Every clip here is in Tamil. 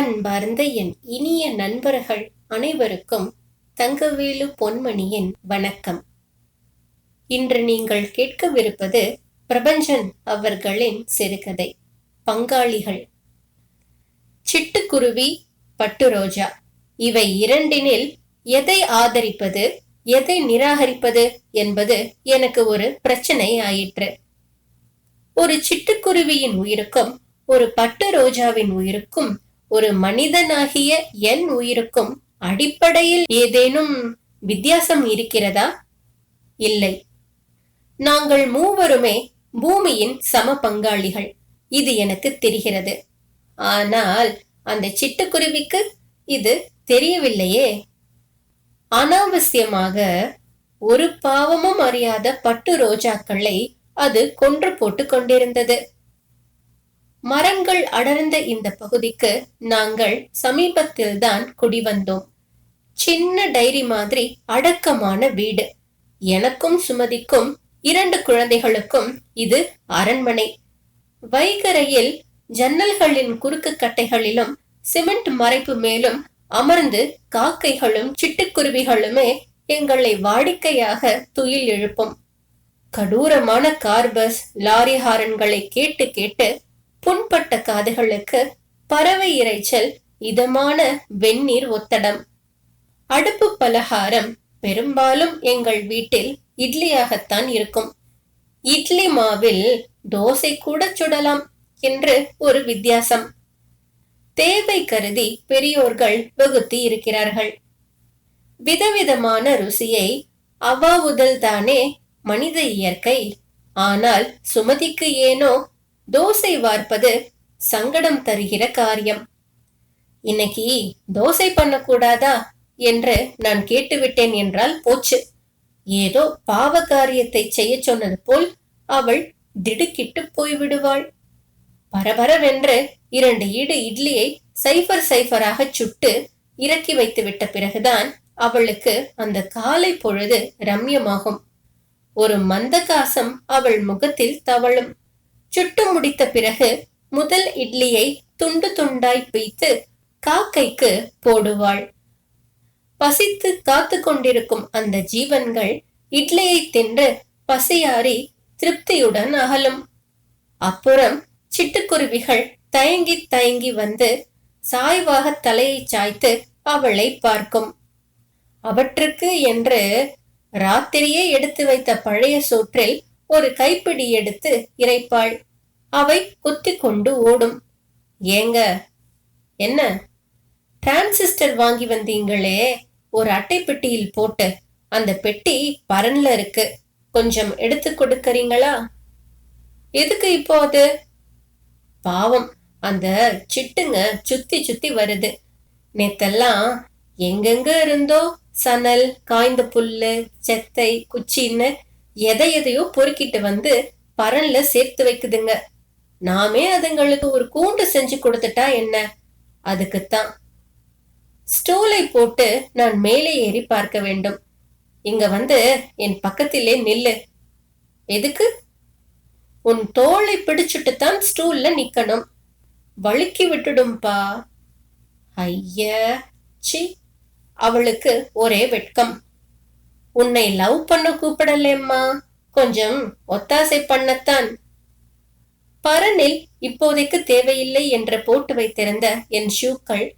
அன்பார்ந்த என் இனிய நண்பர்கள் அனைவருக்கும் தங்கவேலு பொன்மணியின் வணக்கம். இன்று நீங்கள் கேட்கவிருப்பது பிரபஞ்சன் அவர்களின் சிறுகதை பங்காளிகள். சிட்டுக்குருவி பட்டு ரோஜா இவை இரண்டினில் எதை ஆதரிப்பது எதை நிராகரிப்பது என்பது எனக்கு ஒரு பிரச்சனை ஆயிற்று. ஒரு சிட்டுக்குருவியின் உயிருக்கும் ஒரு பட்டு ரோஜாவின் உயிருக்கும் ஒரு மனிதனாகிய என் உயிருக்கும் அடிப்படையில் ஏதேனும் வித்தியாசம் இருக்கிறதா? இல்லை. நாங்கள் மூவருமே பூமியின் சம பங்காளிகள். இது எனக்கு தெரிகிறது. ஆனால் அந்த சிட்டுக்குருவிக்கு இது தெரியவில்லையே. அனாவசியமாக ஒரு பாவமும் அறியாத பட்டு ரோஜாக்களை அது கொன்று போட்டு கொண்டிருந்தது. மரங்கள் அடர்ந்த இந்த பகுதிக்கு நாங்கள் சமீபத்தில்தான் குடிவந்தோம். சின்ன டைரி மாதிரி அடக்கமான வீடு. எனக்கும் சுமதிக்கும் இரண்டு குழந்தைகளுக்கும் இது அரண்மனை. வைகரையில் ஜன்னல்களின் குறுக்கு கட்டைகளிலும் சிமெண்ட் மறைப்பு மேலும் அமர்ந்து காக்கைகளும் சிட்டுக்குருவிகளுமே எங்களை வாடிக்கையாக துயில் எழுப்பும். கடூரமான கார்பஸ் லாரி ஹாரன்களை கேட்டு கேட்டு புண்பட்ட காதுகளுக்கு பறவை இறைச்சல் இதமான வெந்நீர் ஒத்தடம். அடுப்பு பலகாரம் பெரும்பாலும் எங்கள் வீட்டில் இட்லியாகத்தான் இருக்கும். இட்லி மாவில் தோசை கூட சுடலாம் என்று ஒரு வித்தியாசம். தேவை கருதி பெரியோர்கள் வகுத்து இருக்கிறார்கள். விதவிதமான ருசியை அவாவுதல் தானே மனித இயற்கை. ஆனால் சுமதிக்கு ஏனோ தோசை வார்ப்பது சங்கடம் தருகிற காரியம். இன்னைக்கு தோசை பண்ணக்கூடாதா என்று நான் கேட்டுவிட்டேன் என்றால் போச்சு. ஏதோ பாவ காரியத்தை செய்ய சொன்னது போல் அவள் திடுக்கிட்டு போய்விடுவாள். பரபரவென்று இரண்டு ஈடு இட்லியை சைஃபர் சைஃபராக சுட்டு இறக்கி வைத்து விட்ட பிறகுதான் அவளுக்கு அந்த காலை பொழுது ரம்யமாகும். ஒரு மந்தகாசம் அவள் முகத்தில் தவழும். சுட்டு முடித்த பிறகு முதல் இட்லியை துண்டு துண்டாய் பிய்த்து காக்கைக்கு போடுவாள். பசித்து காத்து கொண்டிருக்கும் அந்த ஜீவன்கள் இட்லியை தின்று பசியாறி திருப்தியுடன் அகலும். அப்புறம் சிட்டுக்குருவிகள் தயங்கி தயங்கி வந்து சாய்வாக தலையை சாய்த்து அவளை பார்க்கும். அவற்றுக்கு என்று ராத்திரியே எடுத்து வைத்த பழைய சோற்றில் ஒரு கைப்பிடி எடுத்து இறைப்பாள். அவை குத்தி கொண்டு ஓடும். ஏங்க என்ன? டிரான்சிஸ்டர் வாங்கி வந்தீங்களே. ஒரு அட்டை பெட்டியில் போட்டு. அந்த பெட்டி பரன்ல இருக்கு. கொஞ்சம் எடுத்து கொடுக்கறீங்களா? எதுக்கு இப்போ அது? பாவம் அந்த சிட்டுங்க சுத்தி சுத்தி வருது. நேத்தெல்லாம் எங்கெங்க இருந்தோ? சணல் காய்ந்த புல்லு செத்தை குச்சின்னு எதை எதையோ பொறுக்கிட்டு வந்து பரன்ல சேர்த்து வைக்குதுங்க. நாமே அதுங்களுக்கு ஒரு கூண்டு செஞ்சு கொடுத்துட்டா என்ன? அதுக்குத்தான். ஸ்டூலை போட்டு நான் மேலே ஏறி பார்க்க வேண்டும். இங்க வந்து என் பக்கத்திலே நில்லு. எதுக்கு? உன் தோளை பிடிச்சிட்டு தான் ஸ்டூல்ல நிக்கணும். வழுக்கி விட்டுடும்பா. ஐய சி அவளுக்கு ஒரே வெட்கம். உன்னை லவ் பண்ண கூப்பிடலேம்மா கொஞ்சம் ஒத்தாசை பண்ணத்தான். பரனில் இப்போதைக்கு தேவையில்லை என்று போட்டு வைத்திருந்த என் ஷூக்கள்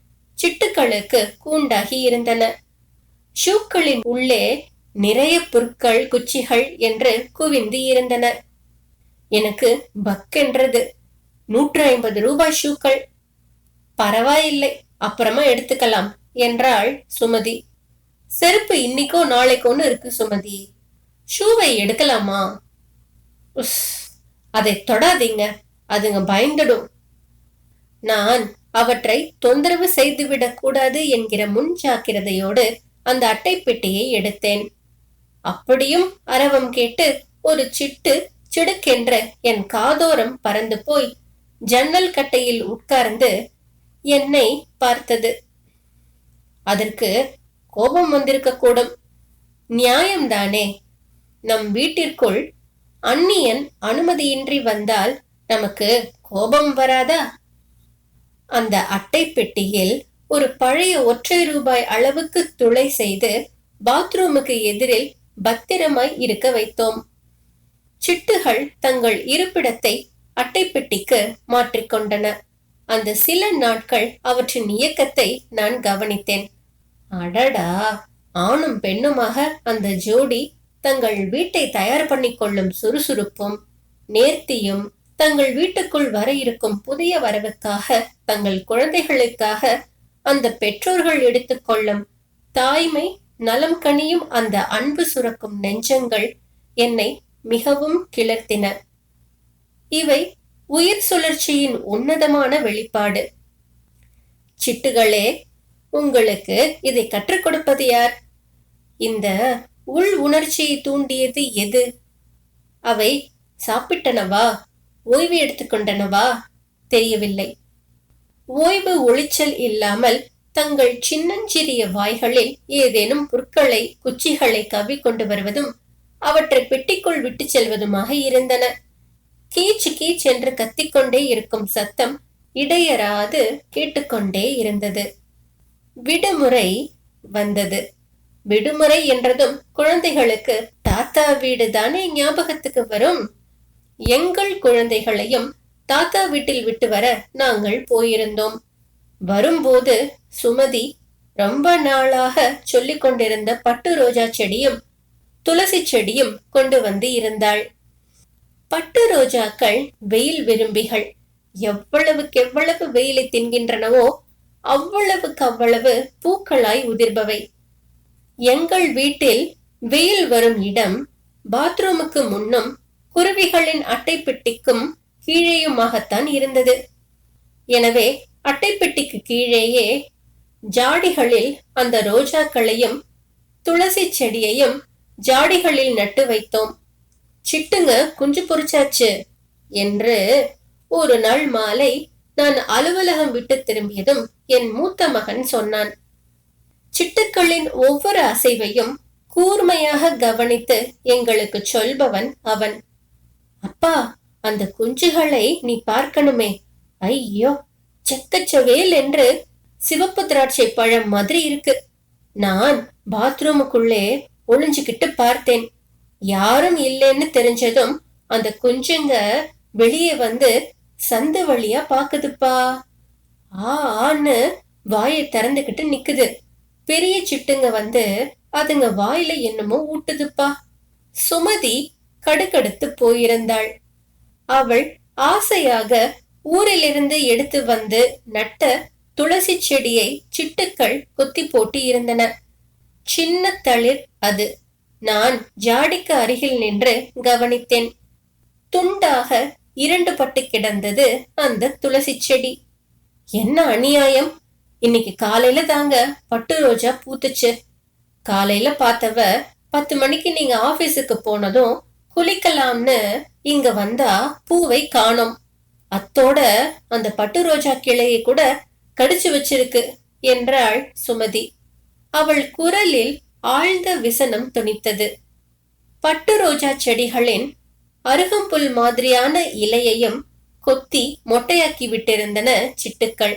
சிட்டுக்களுக்கு கூண்டாகி இருந்தன. ஷூக்களின் உள்ளே நிறைய புற்கள் குச்சிகள் என்று குவிந்து இருந்தன. எனக்கு பக்கென்றது நூற்று ஐம்பது ரூபாய் ஷூக்கள். பரவாயில்லை அப்புறமா எடுத்துக்கலாம் என்றாள் சுமதி. செருப்பு இன்னைக்கோ நாளைக்கோன்னு இருக்கு சுமதி. ஷூவை எடுக்கலாமா? உஸ் அதை தொடாதீங்க. அதுங்க பயந்துடும். நான் அவற்றை தொந்தரவு செய்துவிடக் கூடாது என்கிற முன் ஜாக்கிரதையோடு அந்த அட்டை பெட்டியை எடுத்தேன். அப்படியும் அரவம் கேட்டு ஒரு சிட்டு சிடுக்கென்ற என் காதோரம் பறந்து போய் ஜன்னல் கட்டையில் உட்கார்ந்து என்னை பார்த்தது. அதற்கு கோபம் வந்திருக்க கூடும் நியாயம்தானே. நம் வீட்டிற்குள் அந்நியன் அனுமதியின்றி வந்தால் நமக்கு கோபம் வராதா? அந்த அட்டை பெட்டியில் ஒரு பழைய ஒற்றை ரூபாய் அளவுக்கு துளை செய்து பாத்ரூமுக்கு எதிரில் பத்திரமாய் இருக்க வைத்தோம். சிட்டுகள் தங்கள் இருப்பிடத்தை அட்டைப்பெட்டிக்கு மாற்றிக்கொண்டன அந்த சில நாட்கள் அவற்றின் இயக்கத்தை நான் கவனித்தேன். அடடா! ஆணும் பெண்ணுமாக அந்த ஜோடி தங்கள் வீட்டை தயார் பண்ணிக்கொள்ளும் சுறுசுறுப்பும் நேர்த்தியும் தங்கள் வீட்டுக்குள் வர இருக்கும் புதிய வரவுக்காக தங்கள் குழந்தைகளுக்காக அந்த பெற்றோர்கள் எடுத்துக்கொள்ளும் தாய்மை நலம் கனியும் அந்த அன்பு சுரக்கும் நெஞ்சங்கள் என்னை மிகவும் கிளர்த்தின. இவை உயிர் சுழற்சியின் உன்னதமான வெளிப்பாடு. சிட்டுகளே உங்களுக்கு இதை கற்றுக் கொடுப்பது யார்? இந்த உள் உணர்ச்சியை தூண்டியது எது? அவை சாப்பிட்டனவா? ஓய்வு எடுத்துக்கொண்டனவா? தெரியவில்லை. ஓய்வு ஒளிச்சல் இல்லாமல் தங்கள் சின்னஞ்சிறிய வாய்களில் ஏதேனும் புற்களை குச்சிகளை கவி கொண்டு வருவதும் அவற்றை பெட்டிக்குள் விட்டு செல்வதுமாக இருந்தன. கீச் கீச் என்று கத்திக்கொண்டே இருக்கும் சத்தம் இடையராது கேட்டுக்கொண்டே இருந்தது. விடுமுறை வந்தது. விடுமுறை என்றதும் குழந்தைகளுக்கு தாத்தா வீடு தானே ஞாபகத்துக்கு வரும். எங்கள் குழந்தைகளையும் தாத்தா வீட்டில் விட்டு வர நாங்கள் போயிருந்தோம். வரும்போது சுமதி ரொம்ப நாளாக சொல்லிக் கொண்டிருந்த பட்டு ரோஜா செடியும் துளசி செடியும் கொண்டு வந்து இருந்தாள். பட்டு ரோஜாக்கள் வெயில் விரும்பிகள். எவ்வளவுக்கு எவ்வளவு வெயிலை தின்கின்றனவோ அவ்வளவுக்கு அவ்வளவு பூக்களாய் உதிர்பவை. எங்கள் வீட்டில் வெயில் வரும் இடம் பாத்ரூமுக்கு முன்னும் குருவிகளின் அட்டைப்பெட்டிக்கும் கீழேயுமாகத்தான் இருந்தது. எனவே அட்டைப்பெட்டிக்கு கீழேயே ஜாடிகளில் அந்த ரோஜாக்களையும் துளசி செடியையும் ஜாடிகளில் நட்டு வைத்தோம். சிட்டுங்க குஞ்சு பொறிச்சாச்சு என்று ஒரு நாள் மாலை நான் அலுவலகம் விட்டு திரும்பியதும் என் மூத்த மகன் சொன்னான். சிட்டுக்களின் ஒவ்வொரு அசைவையும் கூர்மையாக கவனித்து எங்களுக்கு சொல்பவன் அவன். அப்பா அந்த குஞ்சுகளை நீ பார்க்கணுமே. ஐயோ செக்கச்சவேல் என்று சிவப்பு திராட்சை பழம் மாதிரி இருக்கு. நான் பாத்ரூமுக்குள்ளே ஒளிஞ்சுக்கிட்டு பார்த்தேன். யாரும் இல்லைன்னு தெரிஞ்சதும் அந்த குஞ்சுங்க வெளியே வந்து சந்து வழியா பாக்குதுப்பா. ஆ ஆன்னு வாயை திறந்துகிட்டு நிக்குது. பெரிய சிட்டுங்க வந்து அதுங்க வாயில என்னமோ ஊட்டுதுப்பா. சுமதி கடுக்கடுத்து போயிருந்தாள். அவள் ஆசையாக ஊரிலிருந்து எடுத்து வந்து நட்ட துளசி செடியை சிட்டுக்கள் கொத்தி போட்டு இருந்தன. சின்ன தளிர் அது. நான் ஜாடிக்கு அருகில் நின்று கவனித்தேன். துண்டாக இரண்டு பட்டு கிடந்தது அந்த துளசி செடி. என்ன அநியாயம்? இன்னைக்கு காலையில தாங்க பட்டு ரோஜா பூத்துச்சு. காலையில பார்த்தவ பத்து மணிக்கு நீங்க ஆபீஸுக்கு போனதும் குளிக்கலாம்னு இங்க வந்தா பூவை காணோம். அத்தோட அந்த பட்டு ரோஜா கிளையை கூட கடிச்சு வச்சிருக்கு என்றாள் சுமதி. அவள் குரலில் ஆழ்ந்த விசனம் துணித்தது. பட்டு ரோஜா செடிகளின் அருகம்புல் மாதிரியான இலையையும் கொத்தி மொட்டையாக்கி விட்டிருந்தன சிட்டுக்கள்.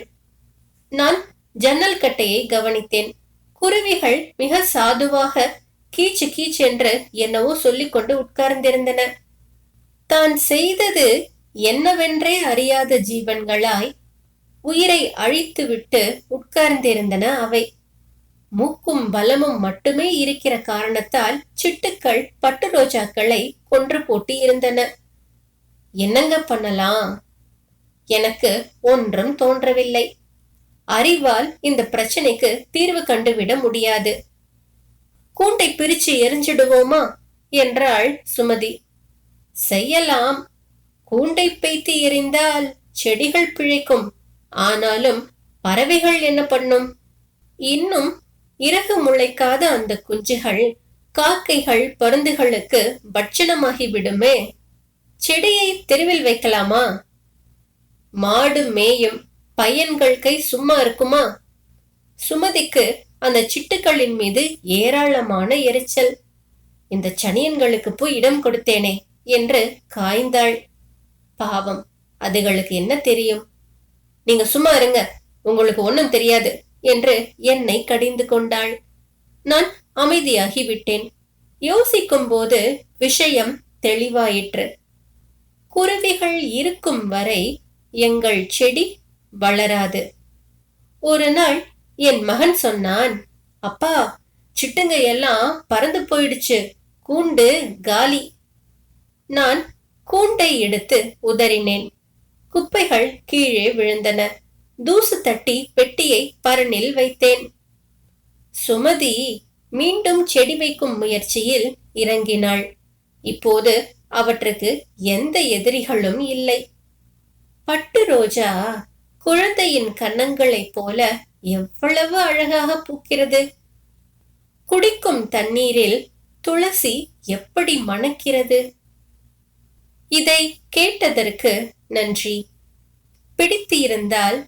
நான் ஜன்னல் கட்டையை கவனித்தேன். குருவிகள் மிக சாதுவாக கீச்சு கீச் என்று என்னவோ சொல்லிக்கொண்டு உட்கார்ந்திருந்தன. தான் செய்தது என்னவென்றே அறியாத ஜீவன்களாய் உயிரை அழித்துவிட்டு உட்கார்ந்திருந்தன அவை. மூக்கும் பலமும் மட்டுமே இருக்கிற காரணத்தால் சிட்டுக்கள் பட்டு ரோஜாக்களை கொன்று போட்டு இருந்தன என்னங்க பண்ணலாம்? எனக்கு ஒன்றும் தோன்றவில்லை. அறிவால் இந்த பிரச்சனைக்கு தீர்வு கண்டுவிட முடியாது. கூண்டை பிரிச்சு எரிஞ்சிடுவோமா? என்றாள் சுமதி. செய்யலாம். கூண்டை பைத்து எறிந்தால் செடிகள் பிழைக்கும். ஆனாலும் பறவைகள் என்ன பண்ணும்? இன்னும் இறகு முளைக்காத அந்த குஞ்சுகள் காக்கைகள் பருந்துகளுக்கு பட்சணமாகி விடுமே செடியை தெருவில் வைக்கலாமா? மாடு மேயும் பையன்கள் கை சும்மா இருக்குமா? சுமதிக்கு அந்த சிட்டுக்களின் மீது ஏராளமான எரிச்சல். இந்த சனியன்களுக்கு போய் இடம் கொடுத்தேனே என்று காய்ந்தாள். பாவம் அதுகளுக்கு என்ன தெரியும்? நீங்க சும்மா இருங்க உங்களுக்கு ஒண்ணும் தெரியாது. என்று என்னை கடிந்து கொண்டாள். நான் அமைதியாகி விட்டேன் யோசிக்கும் போது விஷயம் தெளிவாயிற்று. குருவிகள் இருக்கும் வரை எங்கள் செடி வளராது. ஒரு நாள் என் மகன் சொன்னான் அப்பா சிட்டுங்க எல்லாம் பறந்து போயிடுச்சு. கூண்டு காலி. நான் கூண்டை எடுத்து உதறினேன். குப்பைகள் கீழே விழுந்தன. தூசு தட்டி பெட்டியை பரணில் வைத்தேன். சுமதி மீண்டும் செடி வைக்கும் முயற்சியில் இறங்கினாள். இப்போது அவற்றுக்கு எந்த எதிரிகளும் இல்லை. பட்டு ரோஜா குழந்தையின் கன்னங்களைப் போல எவ்வளவு அழகாக பூக்கிறது. குடிக்கும் தண்ணீரில் துளசி எப்படி மணக்கிறது? இதை கேட்டதற்கு நன்றி. பிடித்து இருந்தால்